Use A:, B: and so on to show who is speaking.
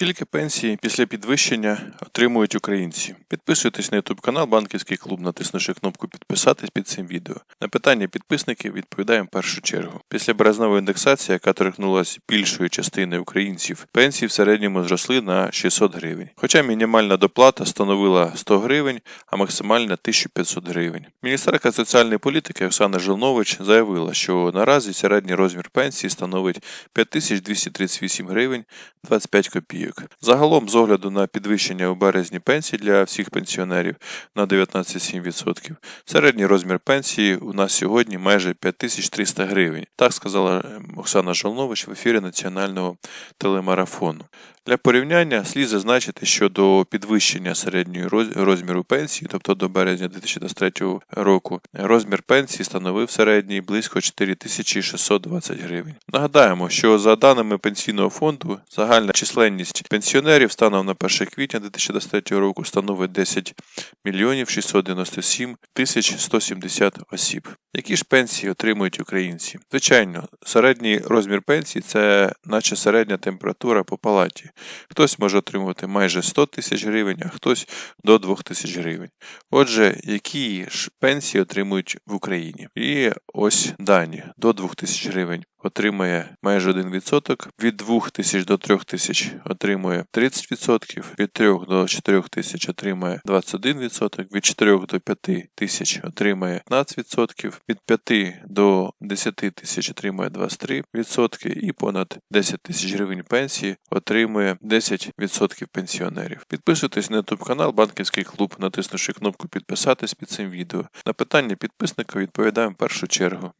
A: Скільки пенсії після підвищення отримують українці? Підписуйтесь на YouTube канал Банківський клуб, натиснувши кнопку підписатись під цим відео. На питання підписників відповідаємо в першу чергу. Після березнової індексації, яка торкнулася більшої частини українців, пенсії в середньому зросли на 600 гривень. Хоча мінімальна доплата становила 100 гривень, а максимальна 1500 гривень. Міністерка соціальної політики Оксана Жилнович заявила, що наразі середній розмір пенсії становить 5238 гривень 25 копійок. Загалом, з огляду на підвищення у березні пенсій для всіх пенсіонерів на 19,7%, середній розмір пенсії у нас сьогодні майже 5300 гривень. Так сказала е, Оксана Жолнович в ефірі національного телемарафону. Для порівняння слід зазначити, що до підвищення середньої роз- розміру пенсії, тобто до березня 2023 року, розмір пенсії становив середній близько 4620 гривень. Нагадаємо, що за даними пенсійного фонду, загальна численність пенсіонерів станом на 1 квітня 2023 року становить 10 мільйонів 697 тисяч 170 осіб. Які ж пенсії отримують українці? Звичайно, середній розмір пенсії це наче середня температура по палаті. Хтось може отримувати майже 100 тисяч гривень, а хтось до 2 тисяч гривень. Отже, які ж пенсії отримують в Україні? І ось дані до 2 тисяч гривень. Отримує майже 1%, від 2 тисяч до 3 тисяч отримує 30%, від 3 до 4 тисяч отримує 21%, від 4 до 5 тисяч отримує 15%, від 5 до 10 тисяч отримує 23% і понад 10 тисяч гривень пенсії отримує 10% пенсіонерів. Підписуйтесь на YouTube канал Банківський клуб, натиснувши кнопку підписатись під цим відео. На питання підписника відповідаємо в першу чергу.